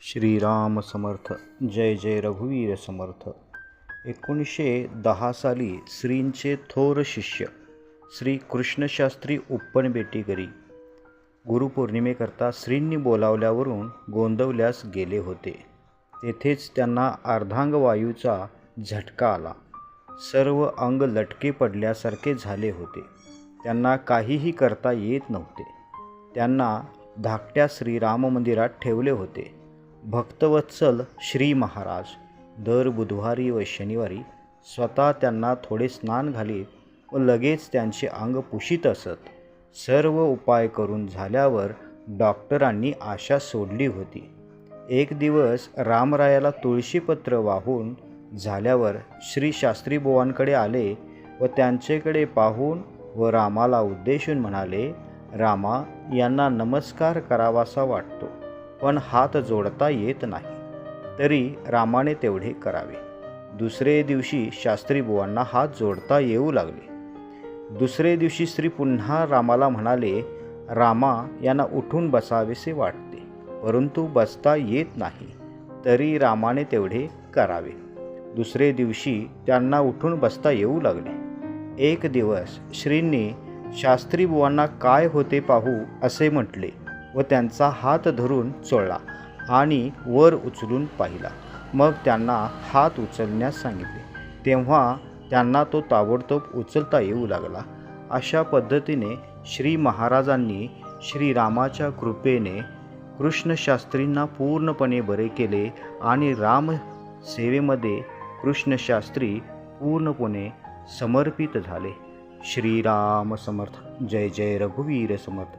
श्रीराम समर्थ जय जय रघुवीर समर्थ. एकोणीसशे दहा साली श्रींचे थोर शिष्य श्री कृष्णशास्त्री उप्पण बेटीकरी गुरुपौर्णिमेकरता श्रींनी बोलावल्यावरून गोंदवल्यास गेले होते. तेथेच त्यांना अर्धांगवायूचा झटका आला. सर्व अंग लटके पडल्यासारखे झाले होते. त्यांना काहीही करता येत नव्हते. त्यांना धाकट्या श्रीराम मंदिरात ठेवले होते. भक्तवत्सल श्री महाराज. दर बुधवारी व शनिवारी स्वतः त्यांना थोडे स्नान घालीत व लगेच त्यांचे अंग पुशीत असत. सर्व उपाय करून झाल्यावर डॉक्टरांनी आशा सोडली होती. एक दिवस रामरायाला तुळशीपत्र वाहून झाल्यावर श्री शास्त्री बुवांकडे आले व त्यांच्याकडे पाहून व रामाला उद्देशून म्हणाले रामा यांना नमस्कार करावासा वाटतो. पण हात जोडता येत नाही. तरी रामाने तेवढे करावे. दुसरे दिवशी शास्त्री बुवांना हात जोडता येऊ लागले. दुसरे दिवशी श्री पुन्हा रामाला म्हणाले रामा यांना उठून बसावेसे वाटते. परंतु बसता येत नाही. तरी रामाने तेवढे करावे. दुसरे दिवशी त्यांना उठून बसता येऊ लागले. एक दिवस श्रींनी शास्त्री बुवांना काय होते पाहू असे म्हटले. व त्यांचा हात धरून चोळला आणि वर उचलून पाहिला. मग त्यांना हात उचलण्यास सांगितले. तेव्हा त्यांना तो ताबडतोब उचलता येऊ लागला. अशा पद्धतीने श्री महाराजांनी श्रीरामाच्या कृपेने कृष्णशास्त्रींना पूर्णपणे बरे केले आणि राम सेवेमध्ये कृष्णशास्त्री पूर्णपणे समर्पित झाले. श्रीराम समर्थ. जय जय रघुवीर समर्थ.